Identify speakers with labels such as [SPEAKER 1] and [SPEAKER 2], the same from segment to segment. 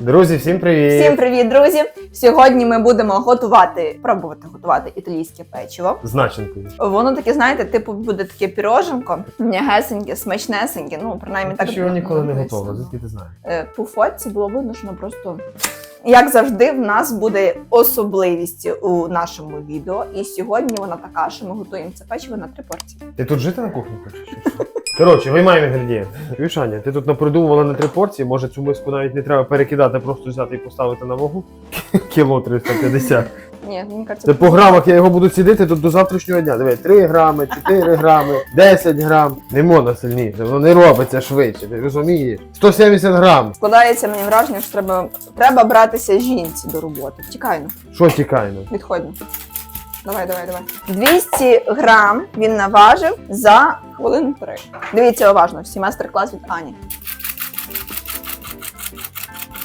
[SPEAKER 1] Друзі, всім привіт!
[SPEAKER 2] Всім привіт, друзі! Сьогодні ми будемо готувати, пробувати готувати італійське печиво.
[SPEAKER 1] З начинкою.
[SPEAKER 2] Воно таке, знаєте, типу буде таке піроженко, м'ягесеньке, смачнесеньке. Ну, принаймні так.
[SPEAKER 1] Ти ніколи не готувала, звідки ти знаєш?
[SPEAKER 2] Е, По фотці було видно, що воно просто. Як завжди, в нас буде особливість у нашому відео, і сьогодні вона така, що ми готуємо це печиво на три порції.
[SPEAKER 1] Ти тут жити на кухні хочеш? чи що? Коротше, виймаємо інгредієнти. Аня, ти тут напридумувала на три порції, може цю миску навіть не треба перекидати, просто взяти і поставити на вагу. Кіло 350.
[SPEAKER 2] Ні, мені кажеться,
[SPEAKER 1] Це по грамах я його буду цідити тут до завтрашнього дня. Диви, 3 грами, 4 грами, 10 грам. Не можна сильніше, воно не робиться швидше, ти розумієш? 170 грам.
[SPEAKER 2] складається мені враження, що треба, треба братися жінці до роботи. Чекай, ну.
[SPEAKER 1] Що тікайно?
[SPEAKER 2] Відходимо. Давай, давай, давай. 200 грам він наважив за хвилину три. Дивіться уважно, всі майстер-клас від Ані.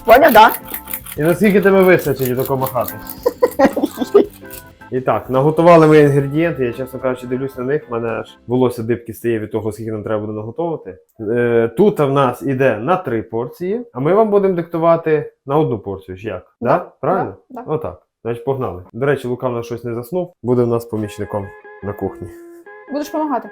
[SPEAKER 2] Поняв, да?
[SPEAKER 1] І наскільки тебе вистачить до махати? І так, наготували ми інгредієнти, я чесно кажучи, дивлюсь на них, в мене аж волосся дибки стає від того, скільки нам треба буде наготовити. Е, тут в нас іде на три порції, а ми вам будемо диктувати на одну порцію. Ж як? Да? Правильно?
[SPEAKER 2] Да, да.
[SPEAKER 1] Отак. Значить, погнали. До речі, Лука в нас щось не заснув, буде в нас помічником на кухні.
[SPEAKER 2] Будеш допомагати.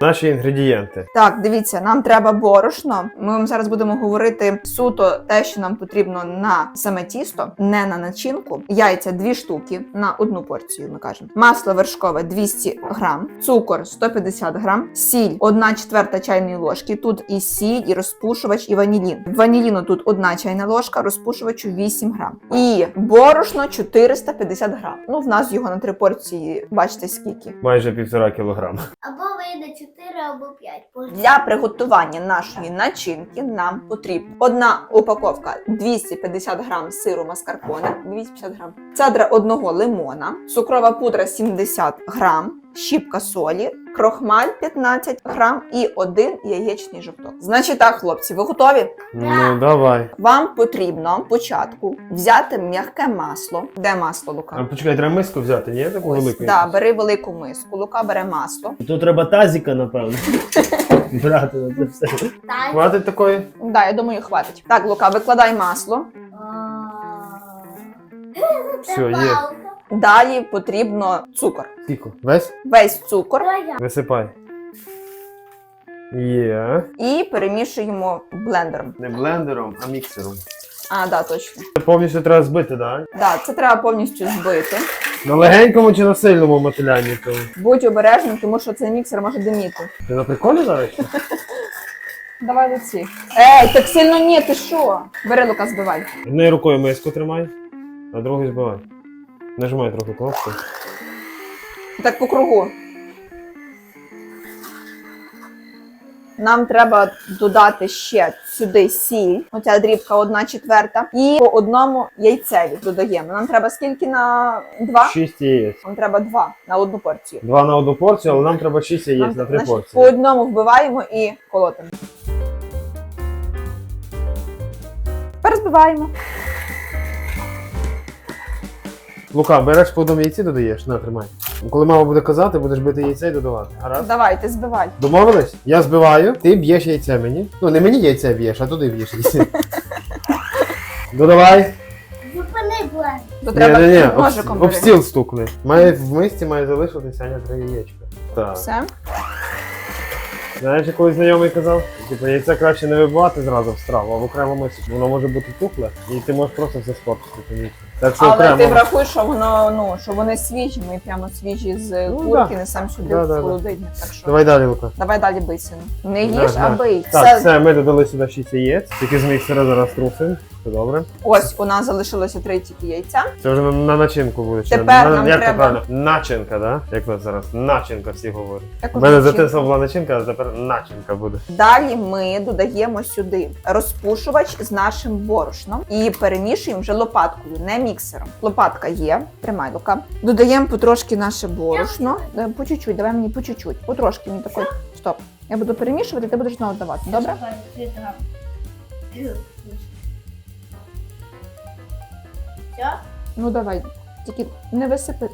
[SPEAKER 1] Наші інгредієнти.
[SPEAKER 2] Так, дивіться, нам треба борошно. Ми вам зараз будемо говорити суто те, що нам потрібно на саме тісто, не на начинку. Яйця дві штуки на одну порцію. Ми кажемо. Масло вершкове 200 грам, цукор 150 грам, сіль 1 четверта чайної ложки. Тут і сіль, і розпушувач, і ванілін. Ваніліну тут 1 чайна ложка, розпушувачу 8 грам. І борошно 450 грам. Ну, в нас його на три порції, бачите скільки.
[SPEAKER 1] Майже півтора кілограма.
[SPEAKER 3] Або вийде 4, або 5.
[SPEAKER 2] Для приготування нашої начинки нам потрібна одна упаковка 250 грам сиру маскарпоне, 250 грам, цедра одного лимона, цукрова пудра 70 грам, щіпка солі, крохмаль 15 грам і один яєчний жовток. Значить так, хлопці, ви готові?
[SPEAKER 1] Ну, давай.
[SPEAKER 2] Вам потрібно спочатку взяти м'яке масло. Де масло,
[SPEAKER 1] А
[SPEAKER 2] Лука?
[SPEAKER 1] почекай, треба миску взяти, ні? Таку велику.
[SPEAKER 2] да, бери велику миску. Лука бере масло.
[SPEAKER 4] Тут треба тазіка, напевно. Брати на це все.
[SPEAKER 3] Так.
[SPEAKER 1] Хватить такої?
[SPEAKER 2] Да, я думаю, хватить. Так, Лука, викладай масло.
[SPEAKER 1] Все, є.
[SPEAKER 2] Далі потрібно цукор.
[SPEAKER 1] Скільки? Весь?
[SPEAKER 2] Весь цукор
[SPEAKER 1] Висипай. Є.
[SPEAKER 2] і перемішуємо блендером.
[SPEAKER 1] Не блендером, а міксером.
[SPEAKER 2] А, да, точно.
[SPEAKER 1] Це повністю треба збити, так?
[SPEAKER 2] Да, це треба повністю збити.
[SPEAKER 1] На легенькому чи на сильному мотилянні? То...
[SPEAKER 2] Будь обережним, тому що цей міксер може диміти.
[SPEAKER 1] Ти на приколі зараз?
[SPEAKER 2] Давай лиці. Ей, так сильно ні, ти що? Бери Лука, збивай.
[SPEAKER 1] Однією рукою миску тримай, а другою збивай. Нажимай трохи кнопку.
[SPEAKER 2] Так по кругу. Нам треба додати ще сюди сіль, оця дрібка одна четверта, і по одному яйцеві додаємо. Нам треба скільки на два?
[SPEAKER 1] Шість яєць.
[SPEAKER 2] Нам треба два на одну порцію.
[SPEAKER 1] Два на одну порцію, але нам треба шість яєць
[SPEAKER 2] Нам,
[SPEAKER 1] на три
[SPEAKER 2] значить, По одному вбиваємо і колотимо. Тепер збиваємо.
[SPEAKER 1] Лука, береш по одному яйці додаєш? На, тримай. Коли мама буде казати, будеш бити яйце і додавати. Гаразд?
[SPEAKER 2] Давай, ти збивай.
[SPEAKER 1] Домовились? Я збиваю, ти б'єш яйце мені. Ну, не мені яйце б'єш, а туди б'єш яйце. Додавай.
[SPEAKER 3] Зупини блен.
[SPEAKER 2] То
[SPEAKER 1] Ні,
[SPEAKER 2] треба
[SPEAKER 1] ні, ні, об,
[SPEAKER 2] ножиком.
[SPEAKER 1] об стіл стукни. Має в мисці має залишитися Аня три яєчка. Так.
[SPEAKER 2] Все.
[SPEAKER 1] Знаєш, який знайомий казав? Типу, яйце краще не вибивати зразу в страву, а в окрему миску. Воно може бути тухле, і ти можеш просто все спортити помітно. Так що
[SPEAKER 2] Але
[SPEAKER 1] окремо.
[SPEAKER 2] ти врахуй, що воно ну що вони свіжі. Ми прямо свіжі з
[SPEAKER 1] Ну,
[SPEAKER 2] курки
[SPEAKER 1] да.
[SPEAKER 2] несемо сюди
[SPEAKER 1] Да,
[SPEAKER 2] в
[SPEAKER 1] да, да.
[SPEAKER 2] холодильник. Так що
[SPEAKER 1] Давай далі, Лука.
[SPEAKER 2] давай далі бий сину. Не
[SPEAKER 1] Да,
[SPEAKER 2] їж,
[SPEAKER 1] да.
[SPEAKER 2] а бий.
[SPEAKER 1] Так,
[SPEAKER 2] Все.
[SPEAKER 1] все, ми додали сюди 6 яєць, тільки з міксера зараз трусимо. Все добре.
[SPEAKER 2] Ось у нас залишилося три тільки яйця.
[SPEAKER 1] Це вже на, на начинку буде. чи
[SPEAKER 2] Тепер
[SPEAKER 1] на,
[SPEAKER 2] нам
[SPEAKER 1] як
[SPEAKER 2] треба-
[SPEAKER 1] правильно? Начинка, да? Як нас зараз? Начинка всі говорять.
[SPEAKER 2] Як
[SPEAKER 1] У мене
[SPEAKER 2] уже
[SPEAKER 1] дитинство була начинка, а тепер начинка буде.
[SPEAKER 2] Далі ми додаємо сюди розпушувач з нашим борошном і перемішуємо вже лопаткою, не міксером. Лопатка є. Тримай лука. Додаємо потрошки наше борошно. Е, По чуть-чуть, давай мені по чуть-чуть. Потрошки мені такой. Стоп. Я буду перемішувати, ти будеш знову давати. Добре?
[SPEAKER 3] Все?
[SPEAKER 2] Ну давай. Тільки не висипи.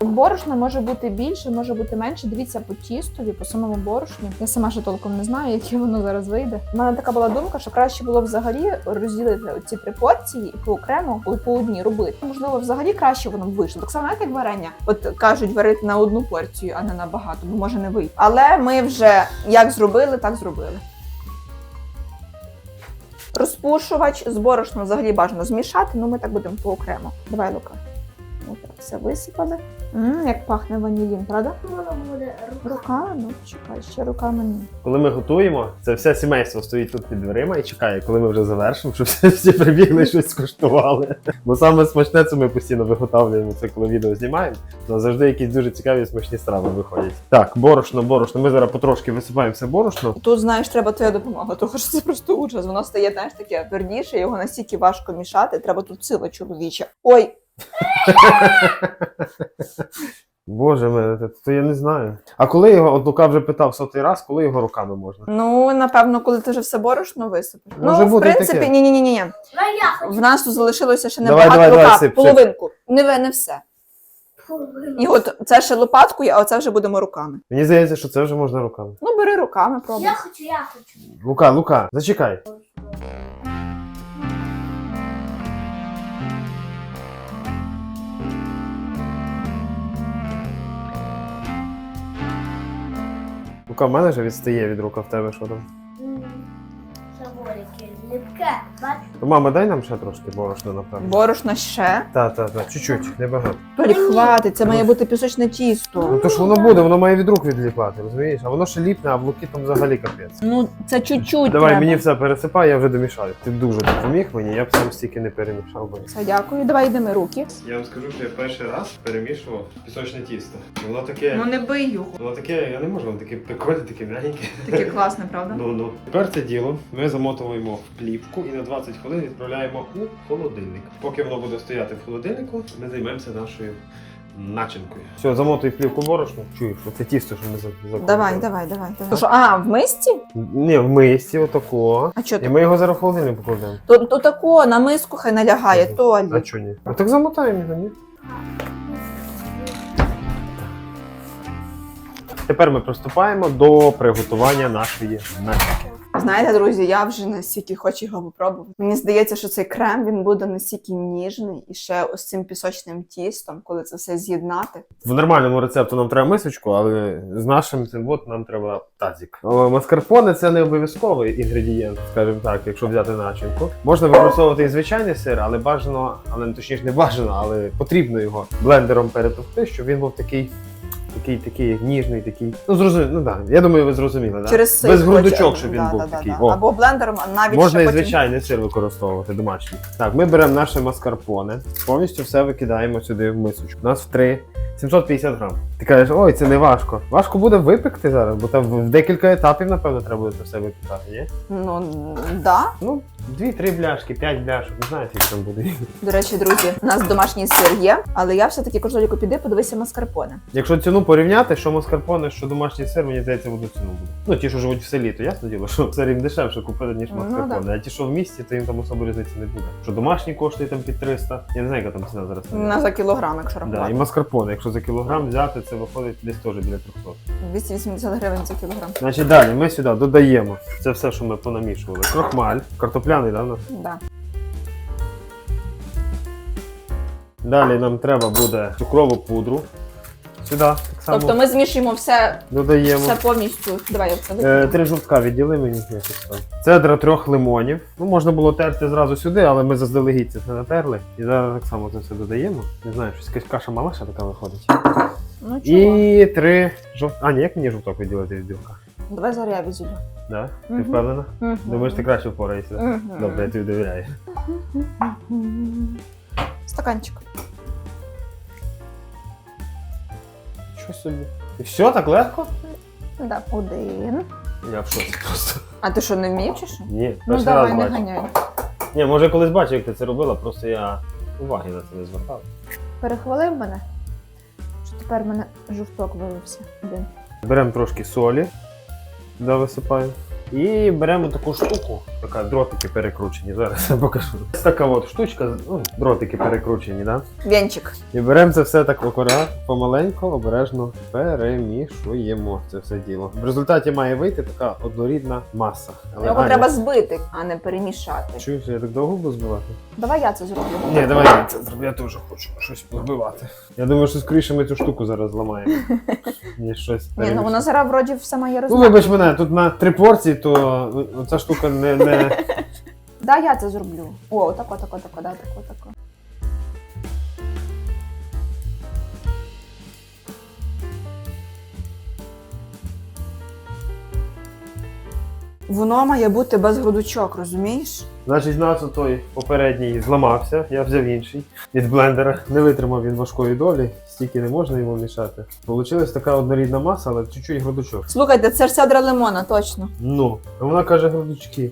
[SPEAKER 2] Борошна може бути більше, може бути менше. Дивіться по тістові, по самому борошні. Я сама ще толком не знаю, яке воно зараз вийде. У мене така була думка, що краще було взагалі розділити ці три порції і по окремо по, по одній робити. Можливо, взагалі краще воно б вийшло. Так само, як варення. От кажуть, варити на одну порцію, а не на багато, бо може не вийти. Але ми вже як зробили, так зробили. Розпушувач з борошном взагалі бажано змішати, ну ми так будемо поокремо. Давай, Лука. Так все висипали. М, як пахне ванілін, правда?
[SPEAKER 3] Воно буде рука.
[SPEAKER 2] Ну чекай, ще руками ні.
[SPEAKER 1] Коли ми готуємо, це все сімейство стоїть тут під дверима і чекає, коли ми вже завершимо, щоб всі, всі прибігли щось скуштували. Бо саме смачне це ми постійно виготовлюємо це, коли відео знімаємо. То завжди якісь дуже цікаві смачні страви виходять. Так, борошно, борошно. Ми зараз потрошки висипаємо все борошно.
[SPEAKER 2] Тут, знаєш, треба твоя допомога, тому що це просто ужас. Воно стає, знаєш, таке твердіше, його настільки важко мішати. Треба тут сила чоловіча. Ой,
[SPEAKER 1] Боже мене, то я не знаю. А коли його, от Лука вже питав сотий раз, коли його руками можна?
[SPEAKER 2] ну напевно, коли ти вже все борошно висипеш.
[SPEAKER 1] Може
[SPEAKER 2] ну, в
[SPEAKER 1] бути і
[SPEAKER 2] принципі,
[SPEAKER 1] таке.
[SPEAKER 2] ні, ні, ні, ні.
[SPEAKER 3] Ну,
[SPEAKER 2] В нас тут залишилося ще
[SPEAKER 1] Давай,
[SPEAKER 2] небагато
[SPEAKER 1] давай, давай,
[SPEAKER 2] рука,
[SPEAKER 1] сип, сип.
[SPEAKER 2] половинку. Не, ви- не все. І от це ще лопаткою, а оце вже будемо руками.
[SPEAKER 1] Мені здається, що це вже можна руками.
[SPEAKER 2] Ну, бери руками, пробуй.
[SPEAKER 3] Я хочу, я хочу.
[SPEAKER 1] Лука, Лука, зачекай. Лука, в мене вже відстає від рука в тебе, що там.
[SPEAKER 3] Липке,
[SPEAKER 1] мама, дай нам ще трошки борошна, напевно.
[SPEAKER 2] Борошна ще.
[SPEAKER 1] Так, так, так, чуть-чуть, небагато.
[SPEAKER 2] Толі, хватить, це має бути пісочне тісто.
[SPEAKER 1] Ну то ж воно буде, воно має від рук відліпати, розумієш? А воно ще ліпне, а в луки там взагалі капець.
[SPEAKER 2] Ну, це чуть-чуть.
[SPEAKER 1] Давай
[SPEAKER 2] треба.
[SPEAKER 1] мені все пересипай, я вже домішаю. Ти дуже допоміг мені, я б сам стільки не перемішав би.
[SPEAKER 2] Все, дякую. Давай йдемо руки.
[SPEAKER 1] Я вам скажу, що я перший раз перемішував пісочне тісто. Воно таке.
[SPEAKER 2] Ну не бий його.
[SPEAKER 1] Воно таке, я не можу, воно таке прикольне, таке м'ягеньке.
[SPEAKER 2] Таке класне, правда?
[SPEAKER 1] Ну ну. Тепер це діло ми замотуємо в плівку і на 20 хвилин відправляємо у холодильник. Поки воно буде стояти в холодильнику, ми займемося нашою начинкою. Все, замотуй в плівку борошно. Чуєш, оце тісто, що ми за-
[SPEAKER 2] Давай, давай, давай. давай. Що, а, в мисці?
[SPEAKER 1] Ні, в мисці, отако.
[SPEAKER 2] А що
[SPEAKER 1] І
[SPEAKER 2] ти?
[SPEAKER 1] ми його зараз в холодильник покладемо.
[SPEAKER 2] То, то тако, на миску хай налягає,
[SPEAKER 1] А
[SPEAKER 2] Толі.
[SPEAKER 1] чого ні? А так замотаємо його, ні? Тепер ми приступаємо до приготування нашої начинки.
[SPEAKER 2] Знаєте, друзі, я вже настільки хочу його попробувати. Мені здається, що цей крем він буде настільки ніжний і ще ось цим пісочним тістом, коли це все з'єднати.
[SPEAKER 1] В нормальному рецепту нам треба мисочку, але з нашим цим от нам треба тазик. Маскарпоне це не обов'язковий інгредієнт, скажімо так, якщо взяти начинку. Можна використовувати і звичайний сир, але бажано, але точніше не бажано, але потрібно його блендером перетовкти, щоб він був такий. Такий, такий ніжний, такий. Ну зрозуміло, ну так. Я думаю, ви зрозуміли, да?
[SPEAKER 2] Через сир.
[SPEAKER 1] Без грудочок, щоб він
[SPEAKER 2] да,
[SPEAKER 1] був
[SPEAKER 2] да, да,
[SPEAKER 1] такий.
[SPEAKER 2] да.
[SPEAKER 1] О.
[SPEAKER 2] Або блендером, навіть
[SPEAKER 1] Можна
[SPEAKER 2] ще
[SPEAKER 1] і
[SPEAKER 2] потім...
[SPEAKER 1] звичайний сир використовувати домашній. Так, ми беремо наше маскарпоне, повністю все викидаємо сюди в мисочку. У нас в 3 750 грам. Ти кажеш, ой, це не важко. Важко буде випекти зараз, бо там в декілька етапів, напевно, треба буде це все випікати, ні?
[SPEAKER 2] Ну, да.
[SPEAKER 1] Ну, 2-3 бляшки, 5 бляшок, не знаєте, як там буде.
[SPEAKER 2] До речі, друзі, у нас домашній сир є, але я все-таки кожоліку піди, подивися маскарпоне.
[SPEAKER 1] Якщо ціну порівняти, що маскарпоне, що домашній сир, мені здається, буде ціну буде. Ну, ті, що живуть в селі, то ясно діло, що сир їм дешевше купити, ніж
[SPEAKER 2] Ну,
[SPEAKER 1] маскарпоне. А ті, що в місті, то їм там особо різниці не буде. Що домашній коштує там під 300, я не знаю, яка там ціна зараз.
[SPEAKER 2] На за кілограм, якщо
[SPEAKER 1] Да, і
[SPEAKER 2] рахувати.
[SPEAKER 1] маскарпоне, якщо за кілограм взяти, це виходить десь теж біля 300.
[SPEAKER 2] 280 гривень за кілограм.
[SPEAKER 1] Значить, далі ми сюди додаємо це все, що ми понамішували. Крохмаль, картопляний, да, в нас?
[SPEAKER 2] Да.
[SPEAKER 1] Далі нам треба буде цукрову пудру. Сюди так само
[SPEAKER 2] Тобто ми змішуємо все,
[SPEAKER 1] додаємо.
[SPEAKER 2] все повністю. Давай я це
[SPEAKER 1] Е, три жовтка відділи мені якось там. Цедра трьох лимонів. Ну, можна було терти зразу сюди, але ми заздалегідь це натерли. І зараз так само це все додаємо. Не знаю, щось якась каша малаша така виходить.
[SPEAKER 2] Ну чого?
[SPEAKER 1] І три жовтка. А, ні, як мені жовток відділити від білка?
[SPEAKER 2] Давай зараз я відділю.
[SPEAKER 1] Да? Ти
[SPEAKER 2] Мгм.
[SPEAKER 1] впевнена?
[SPEAKER 2] Мгм.
[SPEAKER 1] Думаєш, ти краще впораєшся?
[SPEAKER 2] Мгм.
[SPEAKER 1] Добре, я тобі довіряю.
[SPEAKER 2] Стаканчик.
[SPEAKER 1] Що собі? І все так легко?
[SPEAKER 2] Да, один.
[SPEAKER 1] Я в шоці просто.
[SPEAKER 2] А ти що, не вмієш чи що?
[SPEAKER 1] Ні,
[SPEAKER 2] Ну
[SPEAKER 1] перший
[SPEAKER 2] давай,
[SPEAKER 1] раз
[SPEAKER 2] не
[SPEAKER 1] бачу.
[SPEAKER 2] ганяй.
[SPEAKER 1] Ні, може колись бачив, як ти це робила, просто я уваги на це не звертав.
[SPEAKER 2] Перехвалив мене. Що тепер в мене жовток виявився. Один.
[SPEAKER 1] Беремо трошки солі, туди висипаємо. І беремо таку штуку, така дротики перекручені. Зараз я покажу. Ось така от штучка, ну, дротики перекручені, да?
[SPEAKER 2] Венчик.
[SPEAKER 1] І беремо це все так акурат, помаленьку, обережно перемішуємо це все діло. В результаті має вийти така однорідна маса. Але
[SPEAKER 2] Його
[SPEAKER 1] Аня,
[SPEAKER 2] треба збити, а не перемішати.
[SPEAKER 1] Чуєш, я так довго буду збивати?
[SPEAKER 2] Давай я це зроблю.
[SPEAKER 1] Ні, давай я це зроблю, я теж хочу щось позбивати. Я думаю, що скоріше ми цю штуку зараз зламаємо. Ніж щось.
[SPEAKER 2] Ні, ну
[SPEAKER 1] перемішати.
[SPEAKER 2] воно зараз вроді все має
[SPEAKER 1] Ну, вибач мене, тут на три порції, то ну, ця штука не. не...
[SPEAKER 2] Да, я це зроблю. О, отако, отако, отако, да, тако, тако. Воно має бути без грудочок, розумієш?
[SPEAKER 1] Значить, з нас той попередній зламався, я взяв інший від блендера. Не витримав він важкої долі, стільки не можна йому мішати. Получилась така однорідна маса, але чуть-чуть грудочок.
[SPEAKER 2] Слухайте, це ж сядра лимона, точно.
[SPEAKER 1] Ну, а вона каже грудочки.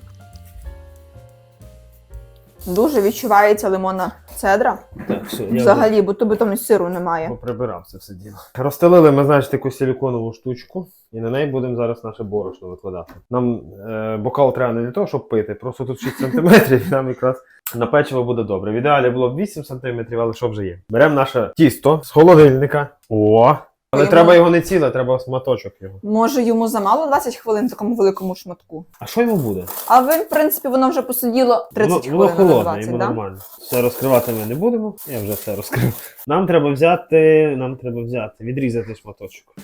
[SPEAKER 2] Дуже відчувається лимонна цедра.
[SPEAKER 1] Так, все,
[SPEAKER 2] Взагалі, бо тобі там і сиру немає.
[SPEAKER 1] поприбирав це все діло. Розстелили ми, значить, таку силіконову штучку, і на неї будемо зараз наше борошно викладати. Нам е, бокал треба не для того, щоб пити, просто тут 6 см, і нам якраз на печиво буде добре. В ідеалі було б 8 см, але що вже є. Беремо наше тісто з холодильника. О! Але
[SPEAKER 2] Йому-
[SPEAKER 1] треба його не ціле, треба шматочок його.
[SPEAKER 2] Може, йому замало 20 хвилин такому великому шматку.
[SPEAKER 1] А що йому буде?
[SPEAKER 2] А він, в принципі, воно вже посиділо 30
[SPEAKER 1] воно, воно
[SPEAKER 2] хвилин, Воно
[SPEAKER 1] холодне, йому
[SPEAKER 2] да?
[SPEAKER 1] нормально. Все розкривати ми не будемо. Я вже все розкрив. Нам треба взяти, нам треба взяти, відрізати шматочок.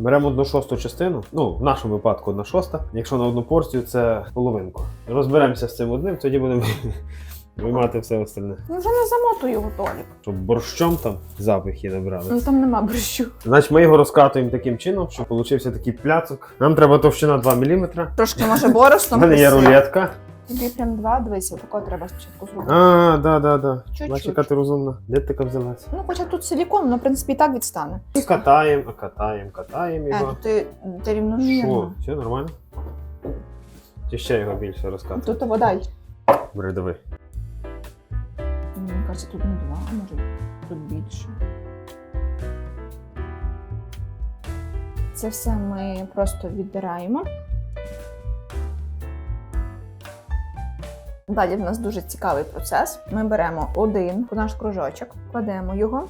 [SPEAKER 1] Беремо одну шосту частину, ну, в нашому випадку одна шоста. Якщо на одну порцію, це половинку. Розберемося з цим одним, тоді будемо виймати все остальне.
[SPEAKER 2] Ну вже не замотуй його Толік.
[SPEAKER 1] Щоб борщом там запахи набрали.
[SPEAKER 2] Ну там нема борщу.
[SPEAKER 1] Значить, ми його розкатуємо таким чином, щоб получився такий пляцок. Нам треба товщина 2 мм.
[SPEAKER 2] Трошки може
[SPEAKER 1] У
[SPEAKER 2] борошном.
[SPEAKER 1] мене є рулетка.
[SPEAKER 2] Тобі прям два, дивися, тако треба спочатку зробити.
[SPEAKER 1] А, да, да, да.
[SPEAKER 2] Чуть-чуть.
[SPEAKER 1] Бачиш, яка ти розумна. Де ти така взялась?
[SPEAKER 2] Ну, хоча тут силікон, воно, в принципі, і так відстане.
[SPEAKER 1] І катаємо, а катаємо, катаємо
[SPEAKER 2] Е,
[SPEAKER 1] його.
[SPEAKER 2] тут ти, ти
[SPEAKER 1] Що?
[SPEAKER 2] рівномірно.
[SPEAKER 1] Все нормально? Чи ще його більше розкатати?
[SPEAKER 2] Тут вода. й.
[SPEAKER 1] Бери, диви.
[SPEAKER 2] Мені кажеться, тут не два, а може тут більше. Це все ми просто віддираємо. Далі в нас дуже цікавий процес. Ми беремо один наш кружочок, кладемо його.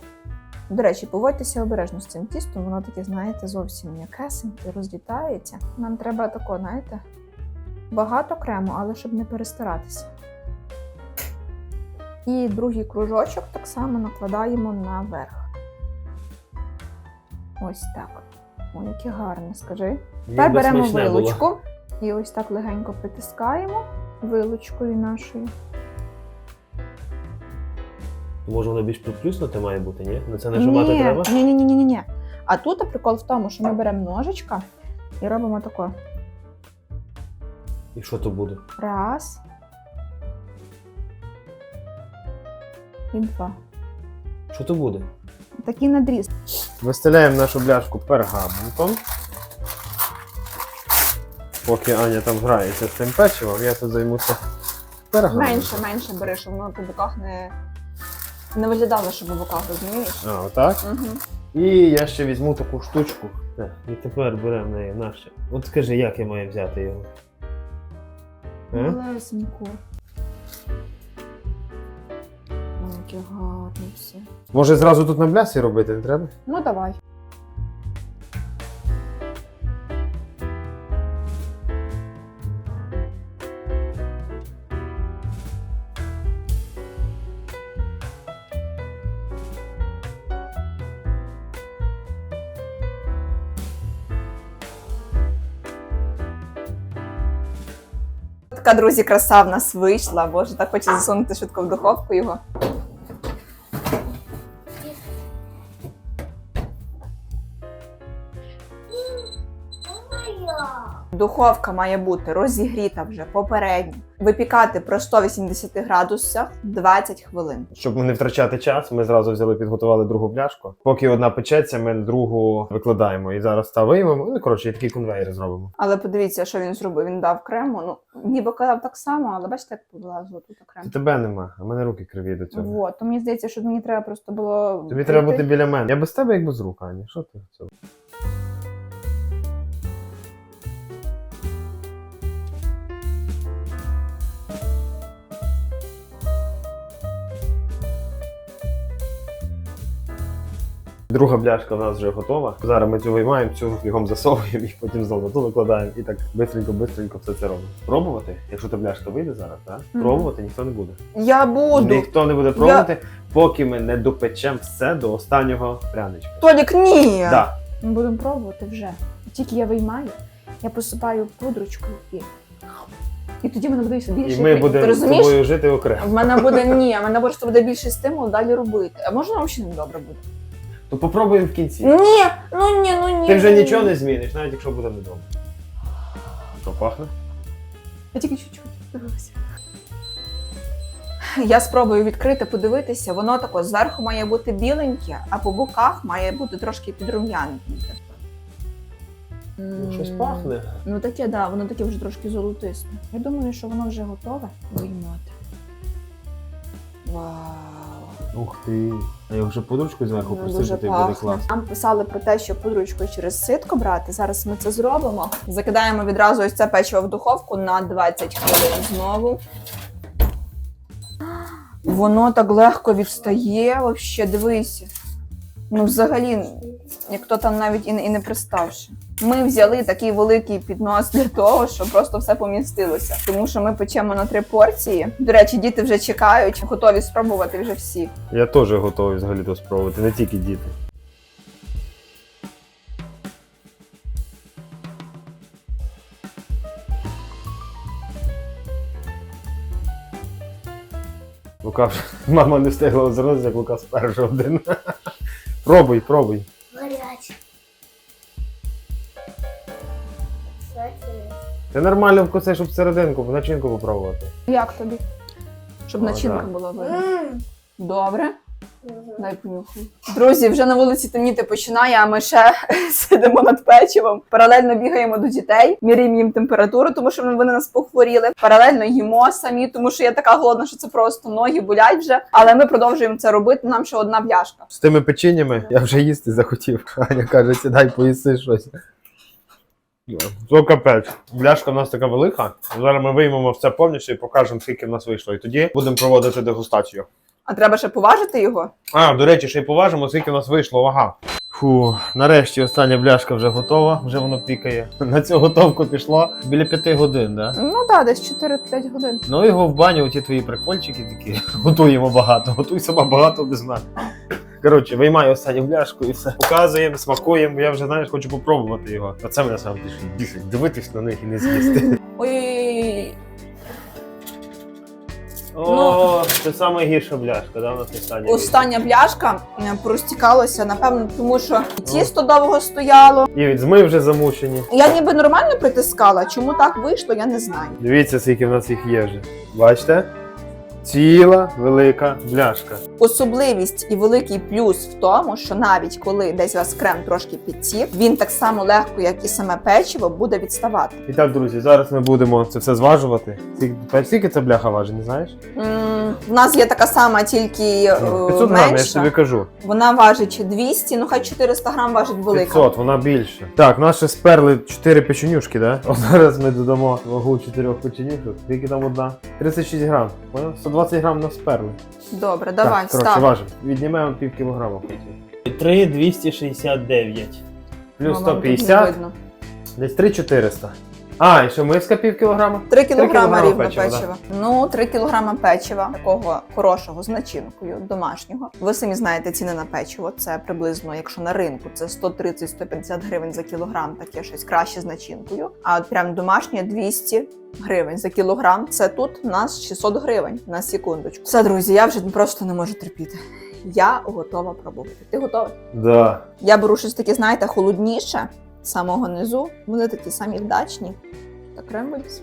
[SPEAKER 2] До речі, поводьтеся обережно з цим тістом, воно таке, знаєте, зовсім м'якесеньке, розлітається. Нам треба тако, знаєте, багато крему, але щоб не перестаратися. І другий кружочок так само накладаємо наверх. Ось так. Ой, яке гарне, скажи. Тепер беремо
[SPEAKER 1] смачне було.
[SPEAKER 2] і ось так легенько притискаємо вилочкою нашою.
[SPEAKER 1] Може воно більш приплюснуте має бути, ні? На це нажимати
[SPEAKER 2] ні,
[SPEAKER 1] треба?
[SPEAKER 2] ні, ні, ні, ні, ні. А тут прикол в тому, що ми беремо ножичка і робимо тако.
[SPEAKER 1] І що то буде?
[SPEAKER 2] Раз. І два.
[SPEAKER 1] Що то буде?
[SPEAKER 2] Такий надріз.
[SPEAKER 1] Вистеляємо нашу бляшку пергаментом. Поки Аня там грається з цим печивом, я тут займуся пергаментом.
[SPEAKER 2] Менше, менше бери, щоб воно по боках не, не виглядало, що по боках, розумієш?
[SPEAKER 1] А, отак.
[SPEAKER 2] Угу.
[SPEAKER 1] І я ще візьму таку штучку. Так, і тепер беремо неї наше. От скажи, як я маю взяти його? А?
[SPEAKER 2] Малесенько. Ой, яке гарне все.
[SPEAKER 1] Може зразу тут на блясі робити, не треба?
[SPEAKER 2] Ну давай. Така, друзі, краса в нас вийшла. Боже, так хоче засунути швидко в духовку його.
[SPEAKER 3] Моя.
[SPEAKER 2] Духовка має бути розігріта вже попередньо. Випікати при 180 градусах 20 хвилин.
[SPEAKER 1] Щоб не втрачати час, ми зразу взяли, підготували другу пляшку. Поки одна печеться, ми другу викладаємо. І зараз та виймемо. Ну, коротше, і такі конвейери зробимо.
[SPEAKER 2] Але подивіться, що він зробив. Він дав крему. Ну, ніби казав так само, але бачите, як повилазило тут крем.
[SPEAKER 1] Тебе нема, а мене руки криві до цього.
[SPEAKER 2] Вот, то мені здається, що мені треба просто було.
[SPEAKER 1] Тобі треба бути біля мене. Я без тебе як без рук, Аня. Що ти це? Друга бляшка у нас вже готова. Зараз ми цю виймаємо, цю бігом засовуємо і потім знову ту викладаємо. І так бистренько-бистренько все це робимо. Пробувати, якщо та бляшка вийде зараз, так?
[SPEAKER 2] Мгм.
[SPEAKER 1] Пробувати ніхто не буде.
[SPEAKER 2] Я буду.
[SPEAKER 1] Ніхто не буде пробувати, поки ми не допечемо все до останнього пряничка.
[SPEAKER 2] Толік, ні.
[SPEAKER 1] Да.
[SPEAKER 2] Ми будемо пробувати вже. Тільки я виймаю, я посипаю пудрочкою і. І тоді в мене буде більше.
[SPEAKER 1] І ми будемо з тобою жити окремо.
[SPEAKER 2] В мене буде ні, в мене просто буде більше стимул далі робити. А може нам ще не добре буде?
[SPEAKER 1] То попробуємо в кінці.
[SPEAKER 2] Ні, ну ні, ну ні.
[SPEAKER 1] Ти вже нічого не зміниш, навіть якщо буде недобре. Що пахне?
[SPEAKER 2] Я тільки чуть-чуть дивилася. Я спробую відкрити, подивитися. Воно тако зверху має бути біленьке, а по боках має бути трошки підрум'яненьке.
[SPEAKER 1] Ну, Щось пахне.
[SPEAKER 2] Ну таке, да, воно таке вже трошки золотисте. Я думаю, що воно вже готове виймати. Вау!
[SPEAKER 1] Ух ти. А я вже подручку зверху
[SPEAKER 2] дуже
[SPEAKER 1] присипати буде клас.
[SPEAKER 2] Нам писали про те, що подручку через ситко брати. Зараз ми це зробимо. Закидаємо відразу ось це печиво в духовку на 20 хвилин знову. Воно так легко відстає, вообще, дивися. Ну, взагалі, як то там навіть і не, і не приставши. Ми взяли такий великий піднос для того, щоб просто все помістилося. Тому що ми печемо на три порції. До речі, діти вже чекають, готові спробувати вже всі.
[SPEAKER 1] Я теж готовий взагалі то спробувати, не тільки діти. Лука мама не встигла озирнутися, як Лука спершу один. Пробуй, пробуй.
[SPEAKER 3] Горячий.
[SPEAKER 1] Ти нормально вкуси, щоб серединку, начинку попробувати.
[SPEAKER 2] Як тобі? Щоб
[SPEAKER 1] О,
[SPEAKER 2] начинка
[SPEAKER 1] да.
[SPEAKER 2] була видно. Добре. Дай понюхаю. Друзі, вже на вулиці темніти починає, а ми ще сидимо над печивом. Паралельно бігаємо до дітей, міряємо їм температуру, тому що вони нас похворіли. Паралельно їмо самі, тому що я така голодна, що це просто ноги болять вже. Але ми продовжуємо це робити. Нам ще одна бляшка.
[SPEAKER 1] З тими печеннями я вже їсти захотів. Аня каже, сідай, поїси щось. То капець. Бляшка в нас така велика. Зараз ми виймемо все повністю і покажемо, скільки в нас вийшло. І тоді будемо проводити дегустацію.
[SPEAKER 2] А треба ще поважити його.
[SPEAKER 1] А, до речі, ще й поважимо, скільки в нас вийшло вага. Фу, нарешті остання бляшка вже готова, вже воно пікає. На цю готовку пішло біля п'яти годин, да?
[SPEAKER 2] Ну так, десь 4-5 годин.
[SPEAKER 1] Ну його в баню, оті твої прикольчики такі. Готуємо багато. Готуй сама багато без мене. Коротше, виймаю останню бляшку і все. Показуємо, смакуємо. Я вже знаєш, хочу попробувати його. А це мене сам більше. Дивитись на них і не з'їсти. О, це саме гірша бляшка, да, у нас остання.
[SPEAKER 2] остання бляшка е, простікалася, напевно, тому що тісто довго стояло.
[SPEAKER 1] І від зми вже замучені.
[SPEAKER 2] Я ніби нормально притискала. Чому так вийшло, я не знаю.
[SPEAKER 1] Дивіться, скільки в нас їх є вже. Бачите? Ціла велика бляшка.
[SPEAKER 2] Особливість і великий плюс в тому, що навіть коли десь у вас крем трошки підсів, він так само легко, як і саме печиво, буде відставати.
[SPEAKER 1] І так, друзі, зараз ми будемо це все зважувати. Скільки, ця бляха важить, не знаєш?
[SPEAKER 2] М, У нас є така сама, тільки е,
[SPEAKER 1] 500 грам, я ж тобі кажу.
[SPEAKER 2] Вона важить 200, ну хай 400 грам важить велика.
[SPEAKER 1] 500, вона більше. Так, у нас ще сперли 4 печенюшки, да? От зараз ми додамо вагу 4 печенюшок. Скільки там одна? 36 грам. Поняв? 120 грам на сперли.
[SPEAKER 2] Добре, давай,
[SPEAKER 1] так, коротше,
[SPEAKER 2] став.
[SPEAKER 1] важимо. Віднімаємо пів кілограма потім.
[SPEAKER 4] 3,269.
[SPEAKER 1] Плюс
[SPEAKER 2] Ну, тут не
[SPEAKER 1] 150,
[SPEAKER 2] видно.
[SPEAKER 1] десь 3,400. А, і ще миска пів кілограма.
[SPEAKER 2] 3 кілограма рівно
[SPEAKER 1] печива,
[SPEAKER 2] печива. Ну, 3 кілограма печива, такого хорошого з начинкою, домашнього. Ви самі знаєте ціни на печиво. Це приблизно, якщо на ринку, це 130-150 гривень за кілограм, таке щось краще з начинкою. А от прям домашнє 200 гривень за кілограм. Це тут у нас 600 гривень на секундочку. Все, друзі, я вже просто не можу терпіти. Я готова пробувати. Ти готовий?
[SPEAKER 1] Да.
[SPEAKER 2] Я беру щось таке, знаєте, холодніше. Самого низу були такі самі вдачні. Та.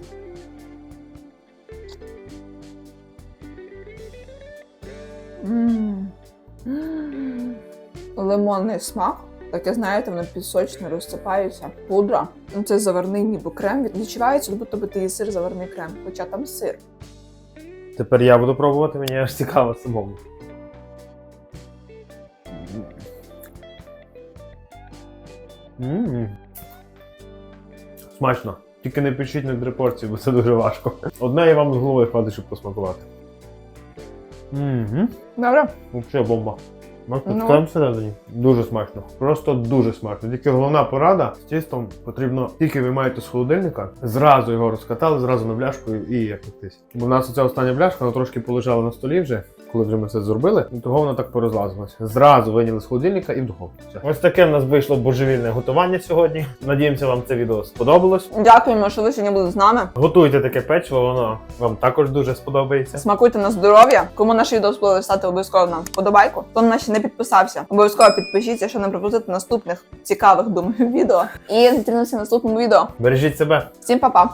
[SPEAKER 2] М. Лимонний смак. Таке, знаєте, воно пісочне розсипається. Пудра. Ну, Це заварний ніби крем. Відчувається, будто би ти їсиш заварний крем, хоча там сир.
[SPEAKER 1] Тепер я буду пробувати, мені аж цікаво самому. М. Смачно. Тільки не пишіть на три порції, бо це дуже важко. Одне я вам з голови хватить, щоб посмакувати. Угу.
[SPEAKER 2] Добре.
[SPEAKER 1] Взагалі бомба.
[SPEAKER 2] Ну.
[SPEAKER 1] всередині. Дуже смачно. Просто дуже смачно. Тільки головна порада з тістом потрібно, тільки ви маєте з холодильника, зразу його розкатали, зразу на бляшку і як. Бо в нас оця остання бляшка, вона трошки полежала на столі вже, коли вже ми це зробили, того вона так порозлазилася. Зразу виняли з холодильника і в духовку. Все. Ось таке в нас вийшло божевільне готування сьогодні. Надіємося, вам це відео сподобалось.
[SPEAKER 2] Дякуємо, що ви сьогодні були з нами.
[SPEAKER 1] Готуйте таке печиво, воно вам також дуже сподобається.
[SPEAKER 2] Смакуйте на здоров'я. Кому наше відео сподобалось, ставте обов'язково нам вподобайку. Хто на нас ще не підписався, обов'язково підпишіться, щоб не пропустити наступних цікавих думаю відео. І зустрінемося в наступному відео.
[SPEAKER 1] Бережіть себе.
[SPEAKER 2] Всім па-па!